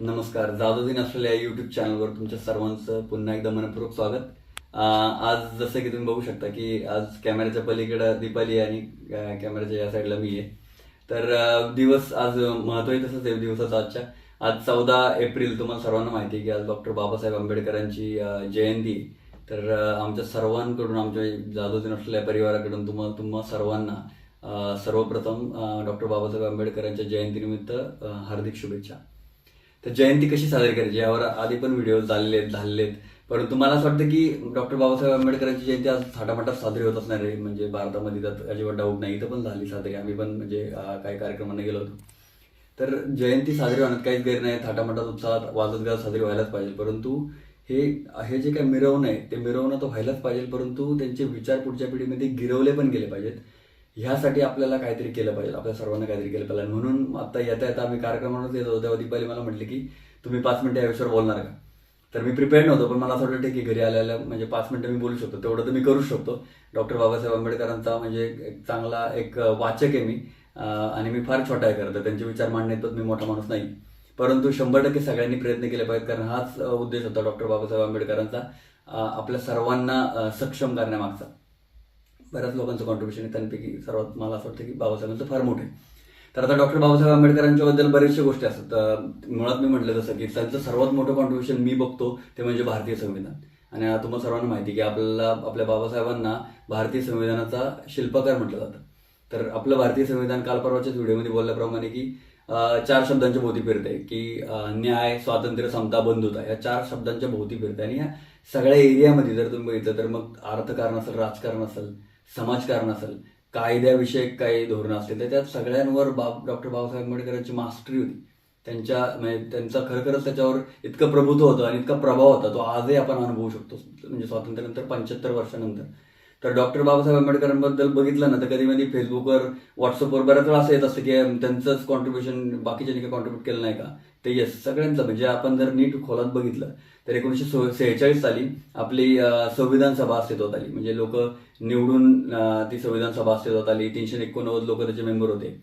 नमस्कार जादू दिन असलेल्या युट्यूब चॅनलवर तुमच्या सर्वांचं पुन्हा एकदा मनपूर्वक स्वागत. आज जसं की तुम्ही बघू शकता की आज कॅमेऱ्याच्या पलीकडं दीपाली आणि कॅमेऱ्याच्या या साईडला मी आहे. तर दिवस आज महत्वही तसंच आहे दिवसाचा आजच्या आज चौदा एप्रिल तुम्हाला सर्वांना माहिती आहे की आज डॉक्टर बाबासाहेब आंबेडकरांची जयंती. तर आमच्या सर्वांकडून आमच्या जादू असलेल्या परिवाराकडून तुम्हाला तुम्हा सर्वांना सर्वप्रथम डॉक्टर बाबासाहेब आंबेडकरांच्या जयंतीनिमित्त हार्दिक शुभेच्छा. तर जयंती कशी साजरी करायची यावर आधी पण व्हिडिओ झालेले आहेत झालेले आहेत परंतु मला असं वाटतं की डॉक्टर बाबासाहेब आंबेडकरांची जयंती आज थाटामाटात साजरी होत असणार आहे. म्हणजे भारतामध्ये त्यात अजिबात डाऊट नाही. इथं पण झाली साजरी. आम्ही पण म्हणजे काही कार्यक्रमांना गेलो होतो. तर जयंती साजरी होण्यात काहीच गैर नाही. थाटामाटात उत्साहात वाजत गाजत साजरी व्हायलाच पाहिजे. परंतु हे हे जे काही मिरवणं आहे ते मिरवणं तर व्हायलाच पाहिजे परंतु त्यांचे विचार पुढच्या पिढीमध्ये गिरवले पण गेले पाहिजेत. ह्यासाठी आपल्याला काहीतरी केलं पाहिजे. आपल्या सर्वांना काहीतरी केलं पाहिजे. म्हणून आता येता येता आम्ही कार्यक्रमावरच येत होतो. तेव्हा दीपाली मला म्हटले की तुम्ही पाच मिनटं या विषयावर बोलणार का? तर मी प्रिपेअर नव्हतो पण मला असं वाटलं ठीक आहे घरी आल्याला म्हणजे पाच मिनिटं मी बोलू शकतो. तेवढं तर मी करू शकतो. डॉक्टर बाबासाहेब आंबेडकरांचा म्हणजे एक चांगला एक वाचक आहे मी. आणि मी फार छोटा आहे खरं तर. त्यांचे विचार मांडण्यात मी मोठा माणूस नाही. परंतु शंभर टक्के सगळ्यांनी प्रयत्न केले पाहिजेत कारण हाच उद्देश होता डॉक्टर बाबासाहेब आंबेडकरांचा आपल्या सर्वांना सक्षम करण्यामागचा. बऱ्याच लोकांचं कॉन्ट्रीब्युशन आहे त्यांपैकी सर्वात मला असं वाटतं की बाबासाहेबांचं फार मोठं आहे. तर आता डॉक्टर बाबासाहेब आंबेडकरांच्या बद्दल बरेचशा गोष्टी असतात. मुळात मी म्हटलं जसं की त्यांचं सर्वात मोठं कॉन्ट्रीब्युशन मी बघतो ते म्हणजे भारतीय संविधान. आणि तुम्हाला सर्वांना माहिती की आपल्याला आपल्या बाबासाहेबांना भारतीय संविधानाचा शिल्पकार म्हटलं जातं. तर आपलं भारतीय संविधान काल परवाच्याच व्हिडिओमध्ये बोलल्याप्रमाणे की चार शब्दांच्या भोवती फिरते की न्याय स्वातंत्र्य समता बंधुता या चार शब्दांच्या भोवती फिरते. आणि या सगळ्या एरियामध्ये जर तुम्ही बघितलं तर मग अर्थकारण असेल राजकारण असेल समाजकारण असेल कायद्याविषयक काही धोरणं असतील तर त्या सगळ्यांवर बाब डॉक्टर बाबासाहेब आंबेडकरांची मास्टरी होती. त्यांच्या म्हणजे त्यांचा खरखरच त्याच्यावर इतकं प्रभुत्व होतं आणि इतका प्रभाव होता तो आजही आपण अनुभवू शकतो. म्हणजे स्वातंत्र्यानंतर पंच्याहत्तर वर्षानंतर. तर डॉक्टर बाबासाहेब आंबेडकरांबद्दल बघितलं ना तर कधी कधी फेसबुकवर व्हॉट्सअपवर बऱ्याच वेळा असं येत असतं की त्यांचंच कॉन्ट्रीब्युशन बाकीच्यांनी काही कॉन्ट्रीब्युट केलं नाही का? ते येस सगळ्यांचं. म्हणजे आपण जर नीट खोलात बघितलं तर एकोणीसशे सो सेहेचाळीस साली आपली संविधान सभा अस्तित्वात आली. म्हणजे लोक निवडून ती संविधान सभा अस्तित्वात आली. तीनशे एकोणनव्वद लोक त्याचे मेंबर होते.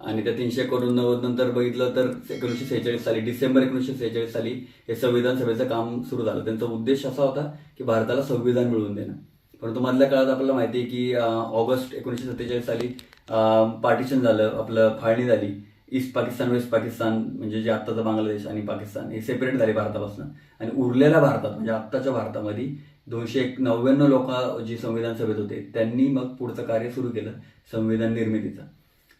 आणि त्या तीनशे एकोणनव्वद नंतर बघितलं तर एकोणीसशे सेहेचाळीस साली डिसेंबर एकोणीसशे सेहेचाळीस साली हे संविधान सभेचं काम सुरू झालं. त्यांचा उद्देश असा होता की भारताला संविधान मिळवून देणं. परंतु मधल्या काळात आपल्याला माहिती आहे की ऑगस्ट एकोणीसशे सत्तेचाळीस साली पार्टिशन झालं आपलं फाळणी झाली. ईस्ट पाकिस्तान वेस्ट पाकिस्तान म्हणजे जे आत्ताचा बांगलादेश आणि पाकिस्तान हे सेपरेट झाले भारतापासून. आणि उरलेल्या भारतात म्हणजे आत्ताच्या भारतामध्ये दोनशे एक नव्याण्णव लोक जी संविधान सभेत होते त्यांनी मग पुढचं कार्य सुरू केलं संविधान निर्मितीचं.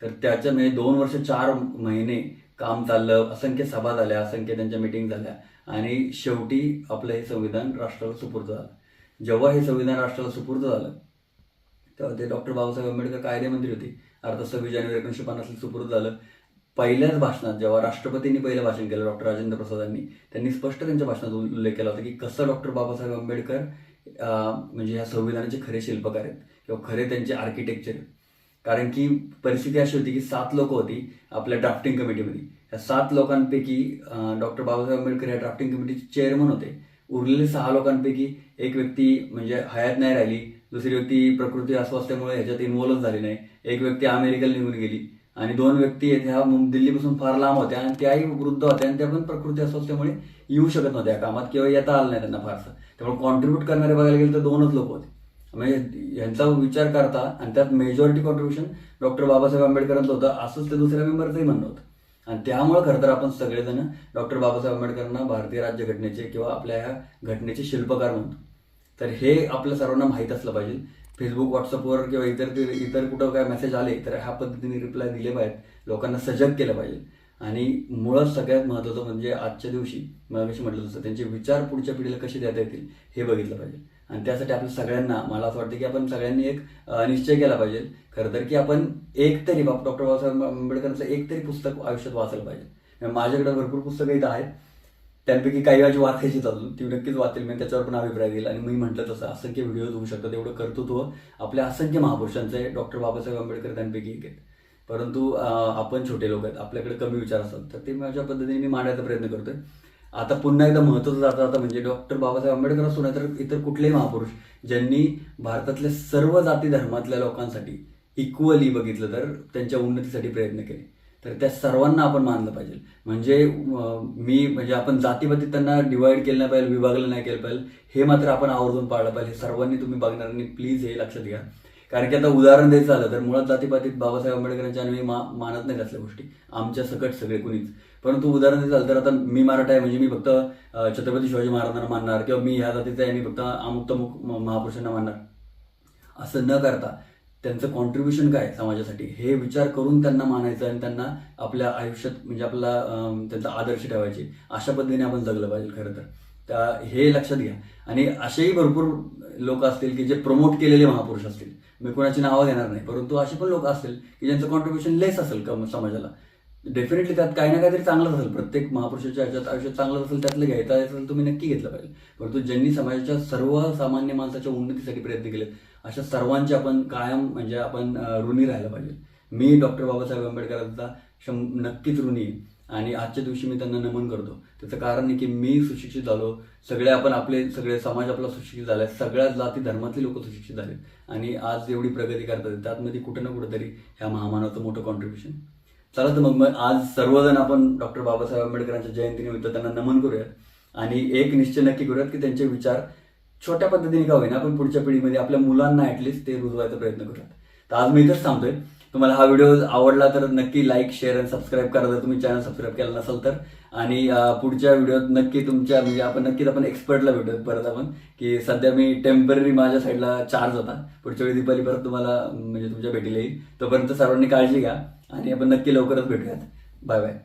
तर त्याच्या म्हणजे दोन वर्ष चार महिने काम चाललं असंख्य सभा झाल्या असंख्य त्यांच्या मिटिंग झाल्या. आणि शेवटी आपलं हे संविधान राष्ट्राला सुपूर्द झालं. जेव्हा हे संविधान राष्ट्राला सुपूर्द झालं तेव्हा ते डॉक्टर बाबासाहेब आंबेडकर कायदेमंत्री होते. अर्थात सव्वीस जानेवारी एकोणीसशे पन्नासला सुपूर्द झालं. पहिल्याच भाषणात जेव्हा राष्ट्रपतींनी पहिलं भाषण केलं डॉक्टर राजेंद्र प्रसादांनी त्यांनी स्पष्ट त्यांच्या भाषणात उल्लेख केला होता की कसं डॉक्टर बाबासाहेब आंबेडकर म्हणजे ह्या संविधानाचे खरे शिल्पकार आहेत किंवा खरे त्यांचे आर्किटेक्चर कारण की परिस्थिती अशी होती की सात लोक होती आपल्या ड्राफ्टिंग कमिटीमध्ये. या सात लोकांपैकी डॉक्टर बाबासाहेब आंबेडकर या ड्राफ्टिंग कमिटीचे चेअरमन होते. उरलेले सहा लोकांपैकी एक व्यक्ती म्हणजे हयात नाही राहिली दुसरी व्यक्ती प्रकृती अस्वास्थ्यामुळे ह्याच्यात इन्व्हॉल्व झाली नाही एक व्यक्ती अमेरिकेला निघून गेली आणि दोन व्यक्ती आहेत ह्या दिल्लीपासून फार लांब होत्या आणि त्याही वृद्ध होत्या आणि त्या पण प्रकृती अस्वास्थ्यामुळे येऊ शकत नव्हत्या कामात किंवा येता आलं नाही त्यांना फारसं. त्यामुळे कॉन्ट्रीब्यूट करणारे बघायला गेलं तर दोनच लोक होते. म्हणजे यांचा विचार करता आणि त्यात मेजॉरिटी कॉन्ट्रीब्युशन डॉक्टर बाबासाहेब आंबेडकरांचं होतं असंच ते दुसऱ्या मेंबरचंही म्हणणं होतं. आणि त्यामुळे खरं तर आपण सगळेजण डॉक्टर बाबासाहेब आंबेडकरांना भारतीय राज्यघटनेचे किंवा आपल्या ह्या घटनेचे शिल्पकार म्हणतो. तर हे आपल्या सर्वांना माहीत असलं पाहिजे. फेसबुक व्हॉट्सअपवर किंवा इतर इतर कुठं काय मेसेज आले तर ह्या पद्धतीने रिप्लाय दिले पाहिजेत. लोकांना सजग केलं पाहिजे. आणि मुळात सगळ्यात महत्त्वाचं म्हणजे आजच्या दिवशी मला कशी म्हटलं तसं त्यांचे विचार पुढच्या पिढीला कसे देता येतील हे बघितलं पाहिजे. आणि त्यासाठी आपण सगळ्यांना मला असं वाटतं की आपण सगळ्यांनी एक निश्चय केला पाहिजे. खरं तर की आपण एक तरी बाप डॉक्टर बाबासाहेब आंबेडकरांचं एक तरी पुस्तक आयुष्यात वाचायला पाहिजे. माझ्याकडे भरपूर पुस्तकं इथं आहेत. त्यापैकी काही वेळाची वाचायची अजून. ती नक्कीच वाचेल मी त्याच्यावर पण अभिप्राय देईल. आणि मी म्हटलं तसं असंख्य व्हिडिओज होऊ शकतात. एवढं कर्तृत्व आपल्या असंख्य महापुरुषांचे डॉक्टर बाबासाहेब आंबेडकर त्यांपैकी एक आहेत. परंतु आपण छोटे लोक आहेत. आपल्याकडे कमी विचार असतात. तर ते माझ्या पद्धतीने मी मांडायचा प्रयत्न करतोय. आता पुन्हा एकदा महत्वाचं जाता आता म्हणजे डॉक्टर बाबासाहेब आंबेडकर असो नाही तर इतर कुठलेही महापुरुष ज्यांनी भारतातल्या सर्व जाती धर्मातल्या लोकांसाठी इक्वली बघितलं तर त्यांच्या उन्नतीसाठी प्रयत्न केले. तर त्या सर्वांना आपण मानलं पाहिजे. म्हणजे मी म्हणजे आपण जातीपातीत त्यांना डिवाइड केलं नाही पाहिजे विभागलं नाही केलं पाहिजे हे मात्र आपण आवर्जून पाळलं पाहिजे. सर्वांनी तुम्ही बघणार आणि प्लीज हे लक्षात घ्या. कारण की आता उदाहरण द्यायचं झालं तर मुळात जातीपातीत बाबासाहेब आंबेडकरांच्या आणि मी मा मानत नाही असल्या गोष्टी. आमच्या सकट सगळे कुणीच. परंतु उदाहरण द्यायचं झालं तर आता मी मराठा आहे म्हणजे मी फक्त छत्रपती शिवाजी महाराजांना मानणार किंवा मी ह्या जातीचा आहे मी फक्त अमुक तमुक महापुरुषांना मानणार. असं न करता त्यांचं कॉन्ट्रीब्युशन काय समाजासाठी? हे विचार करून त्यांना मानायचं आणि त्यांना आपल्या आयुष्यात म्हणजे आपला त्यांचा आदर्श ठेवायचे. अशा पद्धतीने आपण जगलं पाहिजे खरं तर. हे लक्षात घ्या. आणि असेही भरपूर लोक असतील की जे प्रमोट केलेले महापुरुष असतील. मी कोणाची नावं घेणार नाही परंतु असे पण लोक असतील की ज्यांचं कॉन्ट्रीब्युशन लेस असेल कम समाजाला. डेफिनेटली त्यात काही ना काहीतरी चांगलंच असेल. प्रत्येक महापुरुषाच्या ह्याच्यात आयुष्यात चांगलं असेल त्यातलं घ्यायचं असेल तुम्ही नक्की घेतलं पाहिजे. परंतु ज्यांनी समाजाच्या सर्व सामान्य माणसाच्या उन्नतीसाठी प्रयत्न केले अशा सर्वांचे आपण कायम म्हणजे आपण ऋणी राहायला पाहिजे. मी डॉक्टर बाबासाहेब आंबेडकरांचा शं नक्कीच ऋणी आहे. आणि आजच्या दिवशी मी त्यांना नमन करतो. त्याचं कारण आहे की मी सुशिक्षित झालो. सगळे आपण आपले सगळे समाज आपला सुशिक्षित झालाय. सगळ्या जाती धर्मातले लोक सुशिक्षित झालेत. आणि आज एवढी प्रगती करतात. त्यातमध्ये कुठं ना कुठेतरी ह्या महामानवाचं मोठं कॉन्ट्रीब्युशन चला तर मग मग आज सर्वजण आपण डॉक्टर बाबासाहेब आंबेडकरांच्या जयंतीनिमित्त त्यांना नमन करूयात. आणि एक निश्चय नक्की करूयात की त्यांचे विचार छोट्या पद्धतीने का होईना आपण पुढच्या पिढीमध्ये आपल्या मुलांना ऍटलिस्ट ते रुजवायचा प्रयत्न करूयात. तर आज मी इथंच थांबतोय. तुम्हाला हा व्हिडिओ आवडला तर नक्की लाईक शेअर आणि सबस्क्राईब करा. जर तुम्ही चॅनल सबस्क्राईब केला नसाल तर. आणि पुढच्या व्हिडिओत नक्की तुमच्या म्हणजे आपण नक्कीच आपण एक्सपर्टला व्हिडिओ परत आपण. की सध्या मी टेंपररी माझ्या साईडला चार्ज होता. पुढच्या वेळी दिपाली परत तुम्हाला म्हणजे तुमच्या भेटीला येईल. तोपर्यंत सर्वांनी काळजी घ्या. आणि आपण नक्की लवकरच भेटूयात. Bye bye